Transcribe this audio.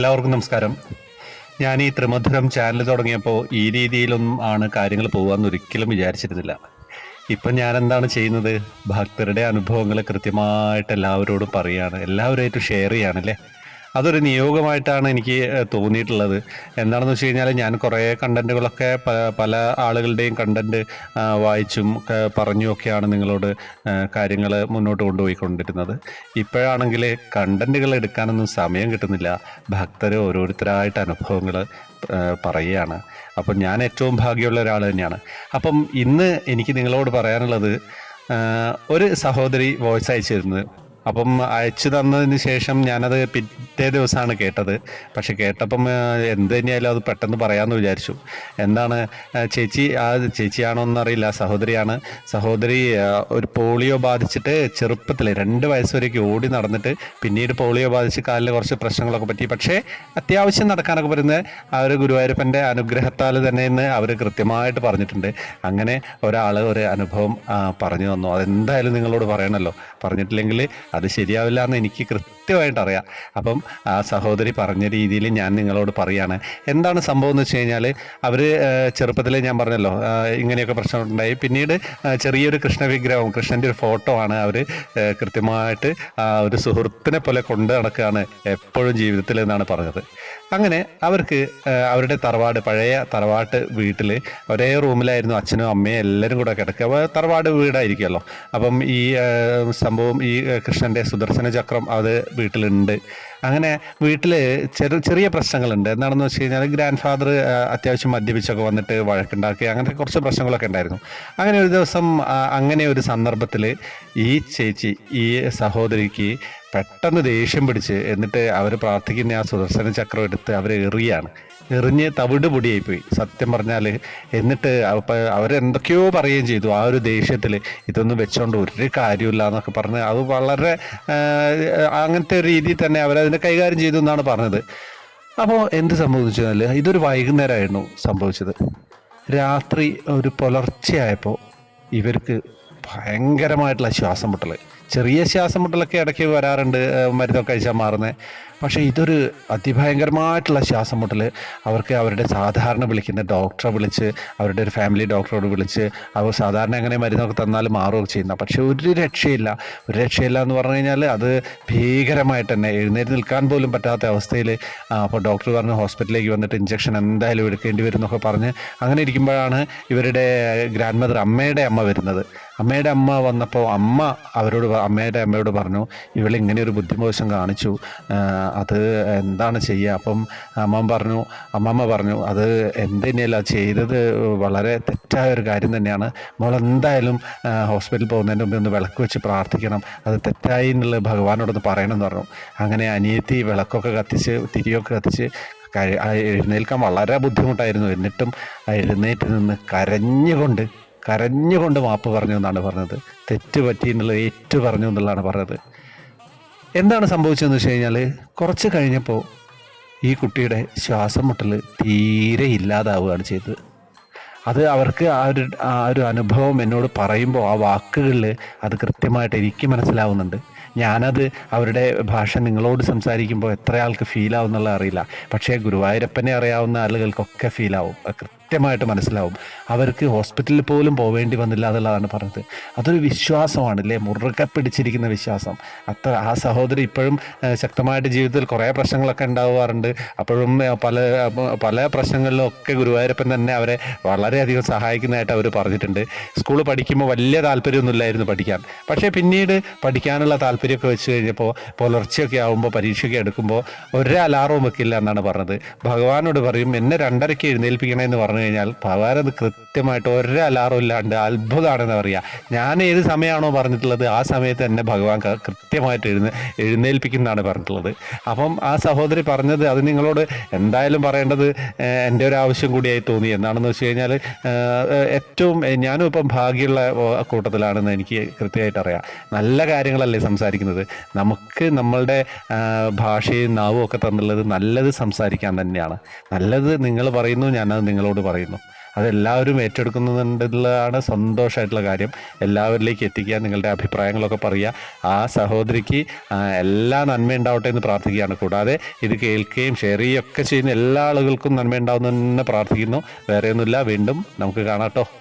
എല്ലാവർക്കും നമസ്കാരം. ഞാൻ ഈ ത്രിമധുരം ചാനൽ തുടങ്ങിയപ്പോൾ ഈ രീതിയിലൊന്നും ആണ് കാര്യങ്ങൾ പോകാമെന്ന് ഒരിക്കലും വിചാരിച്ചിരുന്നില്ല. ഇപ്പം ഞാൻ എന്താണ് ചെയ്യുന്നത്? ഭക്തരുടെ അനുഭവങ്ങൾ കൃത്യമായിട്ട് എല്ലാവരോടും പറയുകയാണ് എല്ലാവരുമായിട്ട് ഷെയർ ചെയ്യുകയാണല്ലേ അതൊരു നിയോഗമായിട്ടാണ് എനിക്ക് തോന്നിയിട്ടുള്ളത്. എന്താണെന്ന് വെച്ച് കഴിഞ്ഞാൽ ഞാൻ കുറേ കണ്ടന്റുകളൊക്കെ പല ആളുകളുടെയും കണ്ടന്റ് വായിച്ചും പറഞ്ഞുമൊക്കെയാണ് നിങ്ങളോട് കാര്യങ്ങൾ മുന്നോട്ട് കൊണ്ടുപോയിക്കൊണ്ടിരുന്നത്. ഇപ്പോഴാണെങ്കിൽ കണ്ടന്റുകൾ എടുക്കാനൊന്നും സമയം കിട്ടുന്നില്ല. ഭക്തർ ഓരോരുത്തരായിട്ട് അനുഭവങ്ങൾ പറയുകയാണ്. അപ്പം ഞാൻ ഏറ്റവും ഭാഗ്യമുള്ള ഒരാൾ തന്നെയാണ്. അപ്പം ഇന്ന് എനിക്ക് നിങ്ങളോട് പറയാനുള്ളത് ഒരു സഹോദരി വോയിസ് അയച്ചിരുന്നത്. അപ്പം അയച്ചു തന്നതിന് ശേഷം ഞാനത് പിറ്റേ ദിവസമാണ് കേട്ടത്. പക്ഷെ കേട്ടപ്പം എന്ത് തന്നെയായാലും അത് പെട്ടെന്ന് പറയാമെന്ന് വിചാരിച്ചു. എന്താണ് ചേച്ചി ആ ചേച്ചിയാണോ എന്നറിയില്ല സഹോദരിയാണ്. സഹോദരി ഒരു പോളിയോ ബാധിച്ചിട്ട് ചെറുപ്പത്തിൽ രണ്ട് വയസ്സ് വരേക്ക് ഓടി നടന്നിട്ട് പിന്നീട് പോളിയോ ബാധിച്ച് കാലിൽ കുറച്ച് പ്രശ്നങ്ങളൊക്കെ പറ്റി. പക്ഷേ അത്യാവശ്യം നടക്കാനൊക്കെ പറ്റുന്ന ആ ഒരു ഗുരുവായൂരപ്പന്റെ അനുഗ്രഹത്താൽ തന്നെ എന്ന് അവർ കൃത്യമായിട്ട് പറഞ്ഞിട്ടുണ്ട്. അങ്ങനെ ഒരാൾ ഒരു അനുഭവം പറഞ്ഞു തന്നു. അതെന്തായാലും നിങ്ങളോട് പറയണമല്ലോ പറഞ്ഞിട്ടില്ലെങ്കിൽ അത് ശരിയാവില്ല എന്ന് എനിക്ക് കൃത്യമായിട്ട് അറിയാം. അപ്പം ആ സഹോദരി പറഞ്ഞ രീതിയിൽ ഞാൻ നിങ്ങളോട് പറയാണ്. എന്താണ് സംഭവം എന്ന് വെച്ച് കഴിഞ്ഞാൽ അവർ ചെറുപ്പത്തിൽ ഞാൻ പറഞ്ഞല്ലോ ഇങ്ങനെയൊക്കെ പ്രശ്നമുണ്ടായി. പിന്നീട് ചെറിയൊരു കൃഷ്ണ വിഗ്രഹം കൃഷ്ണന്റെ ഒരു ഫോട്ടോ ആണ് അവർ കൃത്യമായിട്ട് ഒരു സുഹൃത്തിനെ പോലെ കൊണ്ട് നടക്കുകയാണ് എപ്പോഴും ജീവിതത്തിൽ എന്നാണ് പറഞ്ഞത്. അങ്ങനെ അവർക്ക് അവരുടെ തറവാട് പഴയ തറവാട്ട് വീട്ടിൽ ഒരേ റൂമിലായിരുന്നു അച്ഛനും അമ്മയും എല്ലാവരും കൂടെ കിടക്കുക. അപ്പോൾ തറവാട് വീടായിരിക്കുമല്ലോ. അപ്പം ഈ സംഭവം ഈ കൃഷ്ണന്റെ സുദർശന ചക്രം അത് വീട്ടിലുണ്ട്. അങ്ങനെ വീട്ടിൽ ചെറു ചെറിയ പ്രശ്നങ്ങളുണ്ട്. എന്താണെന്ന് വെച്ച് കഴിഞ്ഞാൽ ഗ്രാൻഡ് ഫാദർ അത്യാവശ്യം മദ്യപിച്ചൊക്കെ വന്നിട്ട് വഴക്കുണ്ടാക്കി അങ്ങനത്തെ കുറച്ച് പ്രശ്നങ്ങളൊക്കെ ഉണ്ടായിരുന്നു. അങ്ങനെ ഒരു ദിവസം അങ്ങനെ ഒരു സന്ദർഭത്തിൽ ഈ ചേച്ചി ഈ സഹോദരിക്ക് പെട്ടെന്ന് ദേഷ്യം പിടിച്ച് എന്നിട്ട് അവർ പ്രാർത്ഥിക്കുന്ന ആ സുദർശന ചക്രം എടുത്ത് അവർ എറിയാണ്. എറിഞ്ഞ് തവിട് പൊടിയായിപ്പോയി. സത്യം പറഞ്ഞാൽ എന്നിട്ട് അപ്പം അവരെന്തൊക്കെയോ പറയുകയും ചെയ്തു. ആ ഒരു ദേഷ്യത്തിൽ ഇതൊന്നും വെച്ചോണ്ട് ഒരു കാര്യമില്ല എന്നൊക്കെ പറഞ്ഞ് അത് വളരെ അങ്ങനത്തെ ഒരു രീതിയിൽ തന്നെ അവരതിനെ കൈകാര്യം ചെയ്തു എന്നാണ് പറഞ്ഞത്. അപ്പോൾ എന്ത് സംഭവിച്ചാൽ ഇതൊരു വൈകുന്നേരമായിരുന്നു സംഭവിച്ചത്. രാത്രി ഒരു പുലർച്ചെയായപ്പോൾ ഇവർക്ക് ഭയങ്കരമായിട്ടുള്ള ശ്വാസം മുട്ടൽ ചെറിയ ശ്വാസം മുട്ടലൊക്കെ ഇടയ്ക്ക് വരാറുണ്ട് മരുന്നൊക്കെ കഴിച്ചാൽ മാറുന്നത് പക്ഷേ ഇതൊരു അതിഭയങ്കരമായിട്ടുള്ള ശ്വാസം മുട്ടൽ അവർക്ക് അവരുടെ സാധാരണ വിളിക്കുന്ന ഡോക്ടറെ വിളിച്ച് അവരുടെ ഒരു ഫാമിലി ഡോക്ടറോട് വിളിച്ച് അവർ സാധാരണ അങ്ങനെ മരുന്നൊക്കെ തന്നാൽ മാറുകയൊക്കെ ചെയ്യുന്ന. പക്ഷേ ഒരു രക്ഷയില്ല. ഒരു രക്ഷയില്ല എന്ന് പറഞ്ഞു കഴിഞ്ഞാൽ അത് ഭീകരമായിട്ട് തന്നെ എഴുന്നേറ്റ് നിൽക്കാൻ പോലും പറ്റാത്ത അവസ്ഥയിൽ അപ്പോൾ ഡോക്ടർ പറഞ്ഞ് ഹോസ്പിറ്റലിലേക്ക് വന്നിട്ട് ഇഞ്ചക്ഷൻ എന്തായാലും എടുക്കേണ്ടി വരും എന്നൊക്കെ പറഞ്ഞ് അങ്ങനെ ഇരിക്കുമ്പോഴാണ് ഇവരുടെ ഗ്രാൻഡ് മദർ അമ്മയുടെ അമ്മ വരുന്നത്. അമ്മയുടെ അമ്മ വന്നപ്പോൾ അമ്മ അവരോട് അമ്മയുടെ അമ്മയോട് പറഞ്ഞു ഇവളിങ്ങനെ ഒരു ബുദ്ധിമോശം കാണിച്ചു. അത് എന്താണ് ചെയ്യുക അപ്പം അമ്മ പറഞ്ഞു അമ്മമ്മ പറഞ്ഞു അത് എന്ത് തന്നെയല്ല ചെയ്തത് വളരെ തെറ്റായ ഒരു കാര്യം തന്നെയാണ്. മോൾ എന്തായാലും ഹോസ്പിറ്റലിൽ പോകുന്നതിന് മുമ്പ് ഒന്ന് വിളക്ക് വെച്ച് പ്രാർത്ഥിക്കണം. അത് തെറ്റായി എന്നുള്ളത് ഭഗവാനോടൊന്ന് പറയണം എന്ന് പറഞ്ഞു. അങ്ങനെ അനിയത്തി വിളക്കൊക്കെ കത്തിച്ച് തിരിയൊക്കെ കത്തിച്ച് എഴുന്നേൽക്കാൻ വളരെ ബുദ്ധിമുട്ടായിരുന്നു. എന്നിട്ടും എഴുന്നേറ്റ് നിന്ന് കരഞ്ഞുകൊണ്ട് കരഞ്ഞുകൊണ്ട് മാപ്പ് പറഞ്ഞു എന്നാണ് പറഞ്ഞത്. തെറ്റ് പറ്റി എന്നുള്ളത് ഏറ്റു പറഞ്ഞു എന്നുള്ളതാണ് പറഞ്ഞത്. എന്താണ് സംഭവിച്ചതെന്ന് വെച്ച് കഴിഞ്ഞാൽ കുറച്ച് കഴിഞ്ഞപ്പോൾ ഈ കുട്ടിയുടെ ശ്വാസം മുട്ടൽ തീരെ ഇല്ലാതാവുകയാണ് ചെയ്തത്. അത് അവർക്ക് ആ ഒരു ആ ഒരു അനുഭവം എന്നോട് പറയുമ്പോൾ ആ വാക്കുകളിൽ അത് കൃത്യമായിട്ട് എനിക്ക് മനസ്സിലാവുന്നുണ്ട്. ഞാനത് അവരുടെ ഭാഷ നിങ്ങളോട് സംസാരിക്കുമ്പോൾ എത്ര ആൾക്ക് എന്നുള്ളത് അറിയില്ല. പക്ഷേ ഗുരുവായൂരപ്പനെ അറിയാവുന്ന ആളുകൾക്കൊക്കെ ഫീലാവും കൃത്യമായിട്ട് മനസ്സിലാവും. അവർക്ക് ഹോസ്പിറ്റലിൽ പോലും പോവേണ്ടി വന്നില്ല എന്നുള്ളതാണ് പറഞ്ഞത്. അതൊരു വിശ്വാസമാണ് അല്ലേ മുറുകെ പിടിച്ചിരിക്കുന്ന വിശ്വാസം. അത്ര ആ സഹോദരി ഇപ്പോഴും ശക്തമായിട്ട് ജീവിതത്തിൽ കുറേ പ്രശ്നങ്ങളൊക്കെ ഉണ്ടാവാറുണ്ട്. അപ്പോഴും പല പല പ്രശ്നങ്ങളിലും ഒക്കെ ഗുരുവായൂരപ്പൻ തന്നെ അവരെ വളരെയധികം സഹായിക്കുന്നതായിട്ട് അവർ പറഞ്ഞിട്ടുണ്ട്. സ്കൂൾ പഠിക്കുമ്പോൾ വലിയ താല്പര്യമൊന്നുമില്ലായിരുന്നു പഠിക്കാൻ. പക്ഷേ പിന്നീട് പഠിക്കാനുള്ള താല്പര്യമൊക്കെ വെച്ച് കഴിഞ്ഞപ്പോൾ പുലർച്ചെയൊക്കെ ആകുമ്പോൾ പരീക്ഷയൊക്കെ എടുക്കുമ്പോൾ ഒരേ അലാറവും വെക്കില്ല എന്നാണ് പറഞ്ഞത്. ഭഗവാനോട് പറയും എന്നെ രണ്ടരയ്ക്ക് എഴുന്നേൽപ്പിക്കണേ എന്ന് പറഞ്ഞു കഴിഞ്ഞാൽ അത് കൃത്യമായിട്ട് ഒരു അലാറും ഇല്ലാണ്ട് അത്ഭുതമാണെന്ന് പറയുക ഞാൻ ഏത് സമയമാണോ പറഞ്ഞിട്ടുള്ളത് ആ സമയത്ത് തന്നെ ഭഗവാൻ കൃത്യമായിട്ട് എഴുന്ന എഴുന്നേൽപ്പിക്കുന്നതാണ് പറഞ്ഞിട്ടുള്ളത്. അപ്പം ആ സഹോദരി പറഞ്ഞത് അത് നിങ്ങളോട് എന്തായാലും പറയേണ്ടത് എന്റെ ഒരു ആവശ്യം കൂടിയായി തോന്നി എന്താണെന്ന് വെച്ച് കഴിഞ്ഞാൽ ഏറ്റവും ഞാനും ഇപ്പം ഭാഗ്യമുള്ള കൂട്ടത്തിലാണെന്ന് എനിക്ക് കൃത്യമായിട്ട് അറിയാം. നല്ല കാര്യങ്ങളല്ലേ സംസാരിക്കുന്നത്. നമുക്ക് നമ്മളുടെ ഭാഷയും നാവും ഒക്കെ തന്നുള്ളത് നല്ലത് സംസാരിക്കാൻ തന്നെയാണ്. നല്ലത് നിങ്ങൾ പറയുന്നു ഞാനത് നിങ്ങളോട് പറയുന്നു. അതെല്ലാവരും ഏറ്റെടുക്കുന്നുണ്ടെന്നുള്ളതാണ് സന്തോഷമായിട്ടുള്ള കാര്യം. എല്ലാവരിലേക്ക് എത്തിക്കുക നിങ്ങളുടെ അഭിപ്രായങ്ങളൊക്കെ പറയുക. ആ സഹോദരിക്ക് എല്ലാ നന്മ ഉണ്ടാവട്ടെ എന്ന് പ്രാർത്ഥിക്കുകയാണ്. കൂടാതെ ഇത് കേൾക്കുകയും ഷെയർ ചെയ്യുകയൊക്കെ ചെയ്യുന്ന എല്ലാ ആളുകൾക്കും നന്മ ഉണ്ടാവുന്ന തന്നെ പ്രാർത്ഥിക്കുന്നു. വേറെയൊന്നുമില്ല. വീണ്ടും നമുക്ക് കാണാം കേട്ടോ.